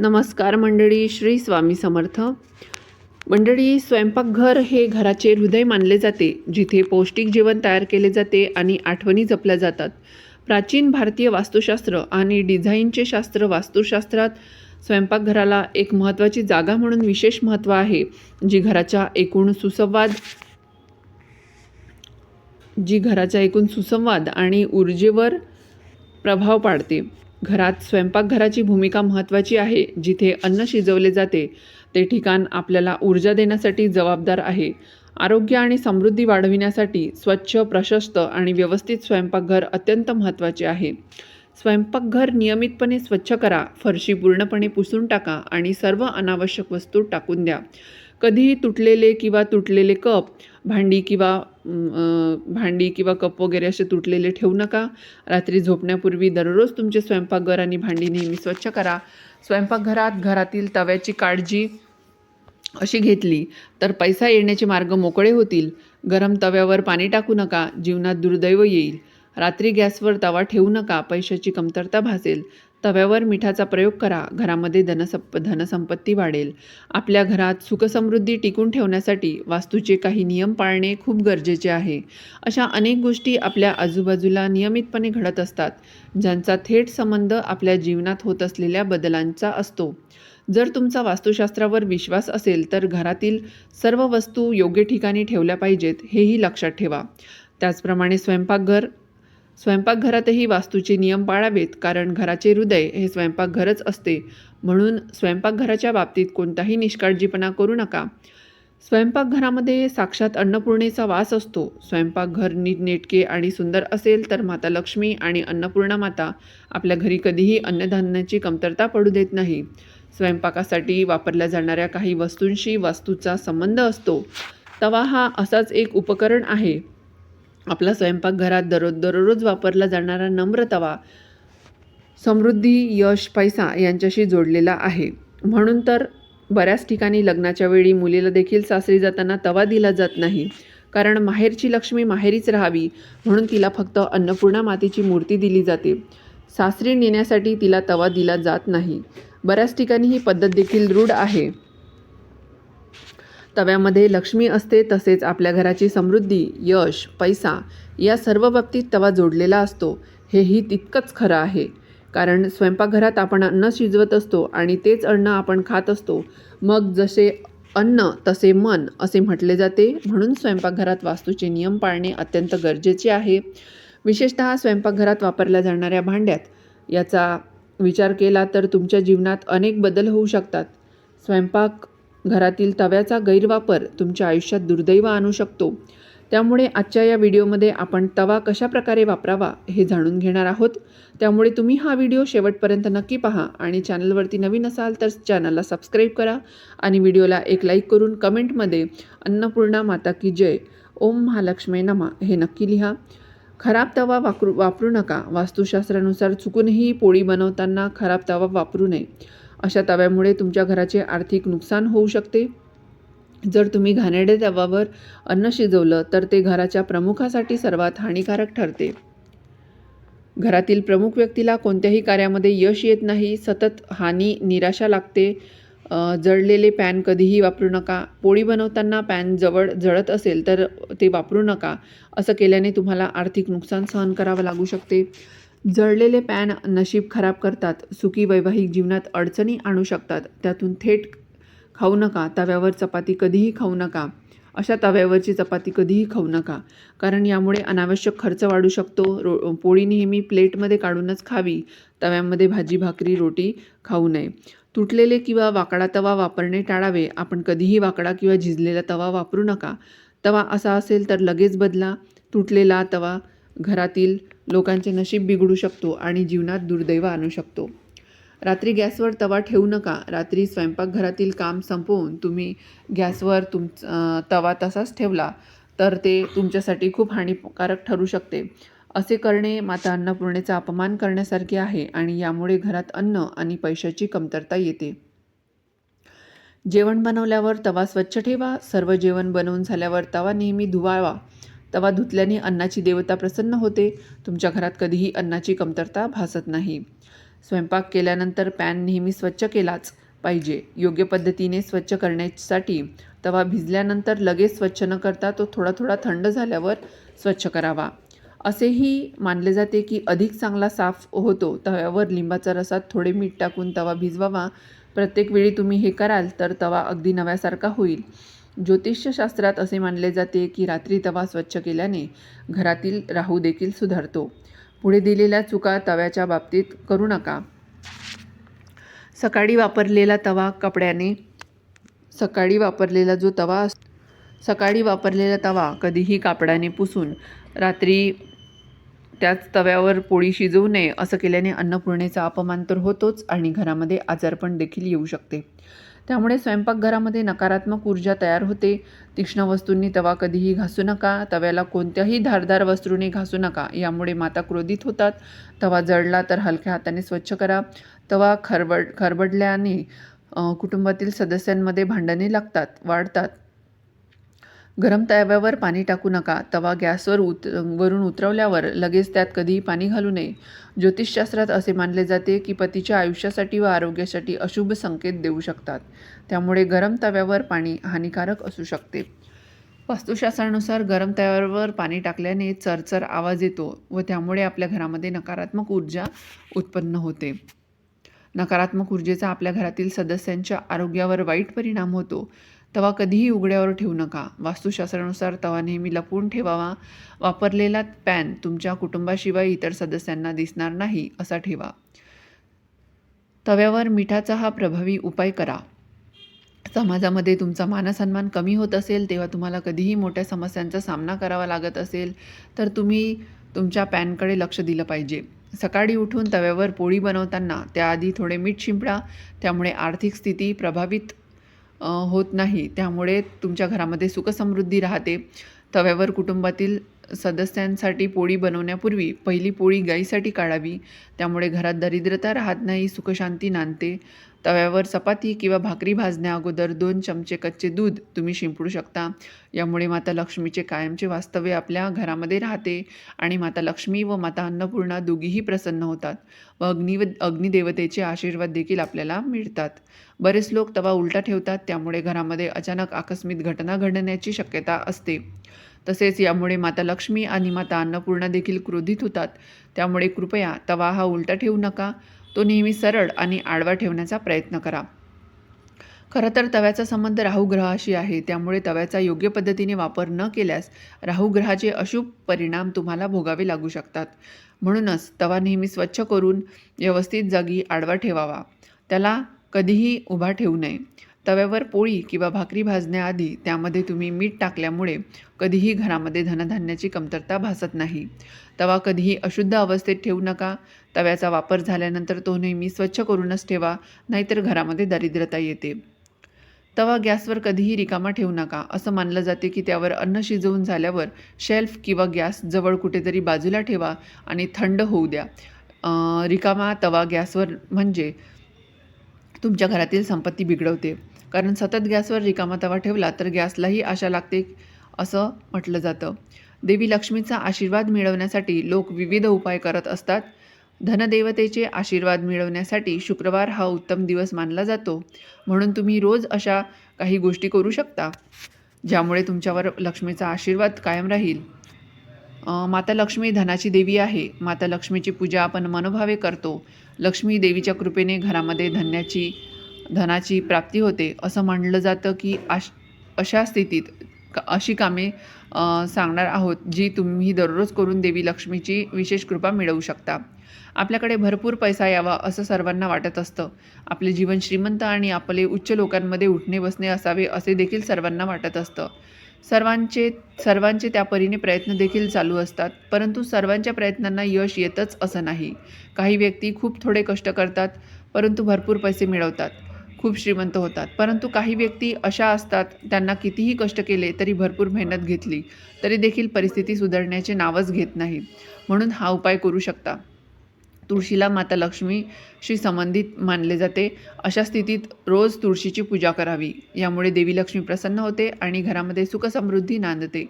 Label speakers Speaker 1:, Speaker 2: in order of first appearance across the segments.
Speaker 1: नमस्कार मंडळी श्री स्वामी समर्थ. मंडळी स्वयंपाकघर हे घराचे हृदय मानले जाते जिथे पौष्टिक जेवण तयार केले जाते आणि आठवणी जपल्या जातात. प्राचीन भारतीय वास्तुशास्त्र आणि डिझाईनचे शास्त्र वास्तुशास्त्रात स्वयंपाकघराला एक महत्त्वाची जागा म्हणून विशेष महत्त्व आहे जी घराच्या एकूण सुसंवाद जी घराच्या एकूण सुसंवाद आणि ऊर्जेवर प्रभाव पाडते. घरात स्वयंपाकघराची भूमिका महत्त्वाची आहे. जिथे अन्न शिजवले जाते ते ठिकाण आपल्याला ऊर्जा देण्यासाठी जबाबदार आहे. आरोग्य आणि समृद्धी वाढविण्यासाठी स्वच्छ प्रशस्त आणि व्यवस्थित स्वयंपाकघर अत्यंत महत्त्वाचे आहे. स्वयंपाकघर नियमितपणे स्वच्छ करा फरशी पूर्णपणे पुसून टाका आणि सर्व अनावश्यक वस्तू टाकून द्या. कधीही तुटलेले किंवा तुटलेले कप भांडी किंवा भांडी किंवा कप वगैरे असे तुटलेले ठेवू नका. रात्री झोपण्यापूर्वी दररोज तुमचे स्वयंपाकघर आणि भांडी नेहमी स्वच्छ करा. स्वयंपाकघरात घरातील तव्याची काळजी अशी घेतली तर पैसा येण्याचे मार्ग मोकळे होतील. गरम तव्यावर पाणी टाकू नका जीवनात दुर्दैव येईल. रात्री गॅसवर तवा ठेवू नका पैशाची कमतरता भासेल. तव्यावर मिठाचा प्रयोग करा. घरामध्ये धनसप धनसंपत्ती वाढेल. आपल्या घरात सुखसमृद्धी टिकून ठेवण्यासाठी वास्तूचे काही नियम पाळणे खूप गरजेचे आहे. अशा अनेक गोष्टी आपल्या आजूबाजूला नियमितपणे घडत असतात ज्यांचा थेट संबंध आपल्या जीवनात होत असलेल्या बदलांचा असतो. जर तुमचा वास्तुशास्त्रावर विश्वास असेल तर घरातील सर्व वस्तू योग्य ठिकाणी ठेवल्या पाहिजेत हेही लक्षात ठेवा. त्याचप्रमाणे स्वयंपाकघर स्वयंपाकघरातही वास्तूचे नियम पाळावेत कारण घराचे हृदय हे स्वयंपाकघरच असते. म्हणून स्वयंपाकघराच्या बाबतीत कोणताही निष्काळजीपणा करू नका. स्वयंपाकघरामध्ये साक्षात अन्नपूर्णेचा वास असतो. स्वयंपाकघर नीटनेटके आणि सुंदर असेल तर माता लक्ष्मी आणि अन्नपूर्णा माता आपल्या घरी कधीही अन्नधान्याची कमतरता पडू देत नाही. स्वयंपाकासाठी वापरल्या जाणाऱ्या काही वस्तूंशी वास्तूचा संबंध असतो. तवा हा असाच एक उपकरण आहे. आपला स्वयंपाकघरात दररोज दररोज वापरला जाणारा नम्र तवा समृद्धी यश पैसा यांच्याशी जोडलेला आहे. म्हणून तर बऱ्याच ठिकाणी लग्नाच्या वेळी मुलीला देखील सासरी जाताना तवा दिला जात नाही. कारण माहेरची लक्ष्मी माहेरीच राहावी म्हणून तिला फक्त अन्नपूर्णा मातेची मूर्ती दिली जाते. सासरी नेण्यासाठी तिला तवा दिला जात नाही. बऱ्याच ठिकाणी ही पद्धत देखील रूढ आहे. तव्यामध्ये लक्ष्मी असते तसेच आपल्या घराची समृद्धी यश पैसा या सर्व बाबतीत तवा जोडलेला असतो. हेही तितकंच खरं आहे. कारण स्वयंपाकघरात आपण अन्न शिजवत असतो आणि तेच अन्न आपण खात असतो. मग जसे अन्न तसे मन असे म्हटले जाते. म्हणून स्वयंपाकघरात वास्तूचे नियम पाळणे अत्यंत गरजेचे आहे. विशेषतः स्वयंपाकघरात वापरल्या जाणाऱ्या भांड्यात. याचा विचार केला तर तुमच्या जीवनात अनेक बदल होऊ शकतात. स्वयंपाक घरातील तव्याचा गैरवापर तुमच्या आयुष्यात दुर्दैव आणू शकतो. त्यामुळे आजच्या या व्हिडिओमध्ये आपण तवा कशा प्रकारे वापरावा हे जाणून घेणार आहोत. त्यामुळे तुम्ही हा व्हिडिओ शेवटपर्यंत नक्की पहा आणि चॅनलवरती नवीन असाल तर चॅनलला सबस्क्राईब करा आणि व्हिडिओला एक लाईक करून कमेंटमध्ये अन्नपूर्णा माता की जय ओम महालक्ष्मी नमा हे नक्की लिहा. खराब तवा वापरू वापरू नका. वास्तुशास्त्रानुसार चुकूनही पोळी बनवताना खराब तवा वापरू नये. अशा तव्यामुळे तुमच्या घराचे आर्थिक नुकसान होऊ शकते. जर तुम्ही घाणेरड्या तव्यावर अन्न शिजवलं तर ते घराच्या प्रमुखासाठी सर्वात हानिकारक ठरते. घरातील प्रमुख व्यक्तीला कोणत्याही कार्यामध्ये यश येत नाही सतत हानी निराशा लागते. जळलेले पॅन कधीही वापरू नका. पोळी बनवताना पॅन जवळ जळत असेल तर ते वापरू नका. असं केल्याने तुम्हाला आर्थिक नुकसान सहन करावं लागू शकते. जळलेले पॅन नशीब खराब करतात सुखी वैवाहिक जीवनात अडचणी आणू शकतात त्यातून थेट खाऊ नका तव्यावर चपाती कधीही खाऊ नका. अशा तव्यावरची चपाती कधीही खाऊ नका कारण यामुळे अनावश्यक खर्च वाढू शकतो. रो पोळी नेहमी प्लेटमध्ये काढूनच खावी. तव्यामध्ये भाजी भाकरी रोटी खाऊ नये. तुटलेले किंवा वाकडा तवा वापरणे टाळावे. आपण कधीही वाकडा किंवा झिजलेला तवा वापरू नका. तवा असा असेल तर लगेच बदला. तुटलेला तवा घरातील लोकांचे नशीब बिघडू शकतो आणि जीवनात दुर्दैव आणू शकतो. रात्री गॅसवर तवा ठेवू नका. रात्री स्वयंपाकघरातील काम संपवून तुम्ही गॅसवर तुम तवा तसाच ठेवला तर ते तुमच्यासाठी खूप हानिकारक ठरू शकते. असे करणे माता अन्नपूर्णेचा अपमान करण्यासारखे आहे आणि यामुळे घरात अन्न आणि पैशाची कमतरता येते. जेवण बनवल्यावर तवा स्वच्छ ठेवा. सर्व जेवण बनवून झाल्यावर तवा नेहमी धुवावा. तवा धुतल्याने अन्नाची देवता प्रसन्न होते. तुमच्या घरात कधीही अन्नाची कमतरता भासत नाही. स्वयंपाक केल्यानंतर पॅन नेहमी स्वच्छ केलाच पाहिजे. योग्य पद्धतीने स्वच्छ करण्यासाठी तवा भिजल्यानंतर लगेच स्वच्छ न करता तो थोडा थोडा थंड झाल्यावर स्वच्छ करावा. असेही मानले जाते की अधिक चांगला साफ होतो तव्यावर लिंबाचा रसात थोडे मीठ टाकून तवा भिजवावा. प्रत्येक वेळी तुम्ही हे कराल तर तवा अगदी नव्यासारखा होईल. ज्योतिषशास्त्रात असे मानले जाते की रात्री तवा स्वच्छ केल्याने घरातील राहू देखील सुधारतो. पुढे दिलेल्या चुका तव्याच्या बाबतीत करू नका. सकाळी वापरलेला तवा कपड्याने सकाळी वापरलेला जो तवा सकाळी वापरलेला तवा कधीही कापडाने पुसून रात्री त्याच तव्यावर पोळी शिजवू नये असं केल्याने अन्नपूर्णेचा अपमान तर होतोच आणि घरामध्ये आजारपण देखील येऊ शकते. त्यामुळे स्वयंपाकघरामध्ये नकारात्मक ऊर्जा तयार होते. तीक्ष्ण वस्तूंनी तवा कधीही घासू नका. तव्याला कोणत्याही धारदार वस्तूने घासू नका. यामुळे माता क्रोधित होतात. तवा जळला तर हलक्या हाताने स्वच्छ करा. तवा खरबड खरबडल्याने कुटुंबातील सदस्यांमध्ये भांडणे लागतात वाढतात. गरम तव्यावर पाणी टाकू नका. तवा गॅसवर उत वरून उतरवल्यावर लगेच त्यात कधीही पाणी घालू नये. ज्योतिषशास्त्रात असे मानले जाते की पतीच्या आयुष्यासाठी व आरोग्यासाठी अशुभ संकेत देऊ शकतात. त्यामुळे गरम तव्यावर पाणी हानिकारक असू शकते. वास्तुशास्त्रानुसार गरम तव्यावर पाणी टाकल्याने चरचर आवाज येतो व त्यामुळे आपल्या घरामध्ये नकारात्मक ऊर्जा उत्पन्न होते. नकारात्मक ऊर्जेचा आपल्या घरातील सदस्यांच्या आरोग्यावर वाईट परिणाम होतो. तवा कधीही उघड्यावर ठेवू नका. वास्तुशास्त्रानुसार तवा नेहमी लपवून ठेवावा. वापरलेला पॅन तुमच्या कुटुंबाशिवाय इतर सदस्यांना दिसणार नाही असा ठेवा. तव्यावर मिठाचा हा प्रभावी उपाय करा. समाजामध्ये तुमचा मानसन्मान कमी होत असेल तेव्हा तुम्हाला कधीही मोठ्या समस्यांचा सामना करावा लागत असेल तर तुम्ही तुमच्या पॅनकडे लक्ष दिलं पाहिजे. सकाळी उठून तव्यावर पोळी बनवताना त्याआधी थोडे मीठ शिंपडा त्यामुळे आर्थिक स्थिती प्रभावित होत नाही. त्यामुळे तुमच्या घरामध्ये सुखसमृद्धी राहते. तव्यावर कुटुंबातील सदस्यांसाठी पोळी बनवण्यापूर्वी पहिली पोळी गाईसाठी काढावी. त्यामुळे घरात दरिद्रता राहत नाही सुखशांती नांदते. तव्यावर चपाती किंवा भाकरी भाजण्या अगोदर दोन चमचे कच्चे दूध तुम्ही शिंपडू शकता. यामुळे माता लक्ष्मीचे कायमचे वास्तव्य आपल्या घरामध्ये राहते आणि माता लक्ष्मी व माता अन्नपूर्णा दोघीही प्रसन्न होतात व अग्नि अग्निदेवतेचे आशीर्वाद देखील आपल्याला मिळतात. बरेच लोक तवा उलटा ठेवतात त्यामुळे घरामध्ये अचानक आकस्मिक घटना घडण्याची शक्यता असते. तसेच यामुळे माता लक्ष्मी आणि माता अन्नपूर्णा देखील क्रोधित होतात. त्यामुळे कृपया तवा हा उलटा ठेवू नका. तो नेहमी सरळ आणि आडवा ठेवण्याचा प्रयत्न करा. खरं तर तव्याचा संबंध राहू ग्रहाशी आहे. त्यामुळे तव्याचा योग्य पद्धतीने वापर न केल्यास राहू ग्रहाचे अशुभ परिणाम तुम्हाला भोगावे लागू शकतात. म्हणूनच तवा नेहमी स्वच्छ करून व्यवस्थित जागी आडवा ठेवावा. त्याला कधीही उभा ठेवू नये. तव्यावर पोळी किंवा भाकरी भाजण्याआधी त्यामध्ये तुम्ही मीठ टाकल्यामुळे कधीही घरामध्ये धनधान्याची कमतरता भासत नाही. तवा कधीही अशुद्ध अवस्थेत ठेवू नका. तव्याचा वापर झाल्यानंतर तो नेहमी स्वच्छ करूनच ठेवा नाहीतर घरामध्ये दारिद्र्यता येते. तवा गॅसवर कधीही रिकामा ठेवू नका. असं मानलं जाते की त्यावर अन्न शिजवून झाल्यावर शेल्फ किंवा गॅस जवळ कुठेतरी बाजूला ठेवा आणि थंड होऊ द्या. रिकामा तवा गॅसवर म्हणजे तुमच्या घरातील संपत्ती बिघडवते. कारण सतत गॅसवर रिकामा तवा ठेवला तर गॅसलाही आशा लागते असं म्हटलं जातं. देवी लक्ष्मीचा आशीर्वाद मिळवण्यासाठी लोक विविध उपाय करत असतात. धनदेवतेचे आशीर्वाद मिळवण्यासाठी शुक्रवार हा उत्तम दिवस मानला जातो. म्हणून तुम्ही रोज अशा काही गोष्टी करू शकता ज्यामुळे तुमच्यावर लक्ष्मीचा आशीर्वाद कायम राहील. माता लक्ष्मी धनाची देवी आहे. माता लक्ष्मीची पूजा आपण मनोभावे करतो. लक्ष्मी देवीच्या कृपेने घरामध्ये धन्याची धनाची प्राप्ती होते असं म्हणलं जातं की आश अशा स्थितीत अशी कामे सांगणार आहोत जी तुम्ही दररोज करून देवी लक्ष्मीची विशेष कृपा मिळवू शकता. आपल्याकडे भरपूर पैसा यावा असं सर्वांना वाटत असतं. आपले जीवन श्रीमंत आणि आपले उच्च लोकांमध्ये उठणे बसणे असावे असे देखील सर्वांना वाटत असतं. सर्वांचे सर्वांचे त्या परीने प्रयत्न देखील चालू असतात परंतु सर्वांच्या प्रयत्नांना यश येतच असं नाही. काही व्यक्ती खूप थोडे कष्ट करतात परंतु भरपूर पैसे मिळवतात. खूप श्रीमंत होतात. परंतु काही व्यक्ती अशा असतात त्यांना कितीही कष्ट केले तरी भरपूर मेहनत घेतली तरी देखील परिस्थिती सुधारण्याचे नावच घेत नाही म्हणून हा उपाय करू शकता. तुळशीला माता लक्ष्मीशी संबंधित मानले जाते. अशा स्थितीत रोज तुळशीची पूजा करावी. यामुळे देवी लक्ष्मी प्रसन्न होते आणि घरामध्ये सुखसमृद्धी नांदते.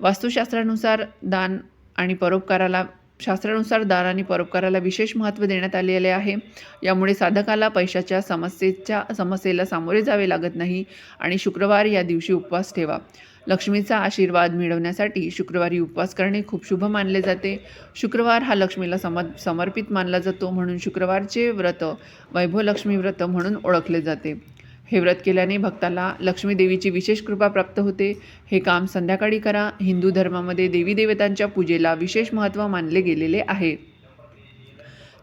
Speaker 1: वास्तुशास्त्रानुसार दान आणि परोपकाराला शास्त्रानुसार दान आणि परोपकाराला विशेष महत्त्व देण्यात आलेले आहे. यामुळे साधकाला पैशाच्या समस्येच्या समस्येला सामोरे जावे लागत नाही आणि शुक्रवार या दिवशी उपवास ठेवा. लक्ष्मीचा आशीर्वाद मिळवण्यासाठी शुक्रवारी उपवास करणे खूप शुभ मानले जाते. शुक्रवार हा लक्ष्मीला सम समर्पित मानला जातो म्हणून शुक्रवारचे व्रत वैभव लक्ष्मी व्रत म्हणून ओळखले जाते. हे व्रत केल्याने भक्ताला लक्ष्मी देवीची विशेष कृपा प्राप्त होते. हे काम संध्याकाळी करा. हिंदू धर्मामध्ये देवी देवतांच्या पूजेला विशेष महत्त्व मानले गेलेले आहे.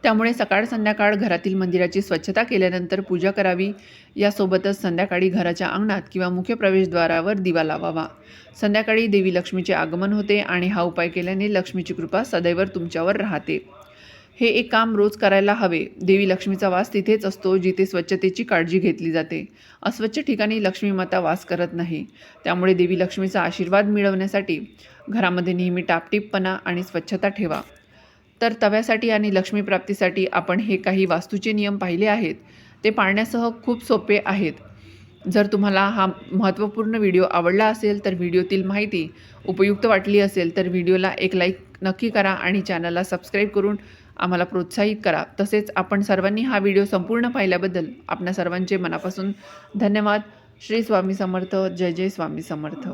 Speaker 1: त्यामुळे सकाळ संध्याकाळ घरातील मंदिराची स्वच्छता केल्यानंतर पूजा करावी. यासोबतच संध्याकाळी घराच्या अंगणात किंवा मुख्य प्रवेशद्वारावर दिवा लावावा. संध्याकाळी देवी लक्ष्मीचे आगमन होते आणि हा उपाय केल्याने लक्ष्मीची कृपा सदैव तुमच्यावर राहते. हे एक काम रोज करायला हवे. देवी लक्ष्मीचा वास तिथेच असतो जिथे स्वच्छतेची काळजी घेतली जाते. अस्वच्छ ठिकाणी लक्ष्मी माता वास करत नाही. त्यामुळे देवी लक्ष्मीचा आशीर्वाद मिळवण्यासाठी घरामध्ये नेहमी टापटीपपणा आणि स्वच्छता ठेवा. तर तव्यासाठी आणि लक्ष्मीप्राप्तीसाठी आपण हे काही वास्तूचे नियम पाहिले आहेत. ते पाळण्यासह खूप सोपे आहेत. जर तुम्हाला हा महत्त्वपूर्ण व्हिडिओ आवडला असेल तर व्हिडिओतील माहिती उपयुक्त वाटली असेल तर व्हिडिओला एक लाईक नक्की करा आणि चॅनलला सबस्क्राईब करून आम्हाला प्रोत्साहित करा. तसेच आपण सर्वांनी हा व्हिडिओ संपूर्ण पाहिल्याबद्दल आपल्या सर्वांचे मनापासून धन्यवाद. श्री स्वामी समर्थ. जय जय स्वामी समर्थ.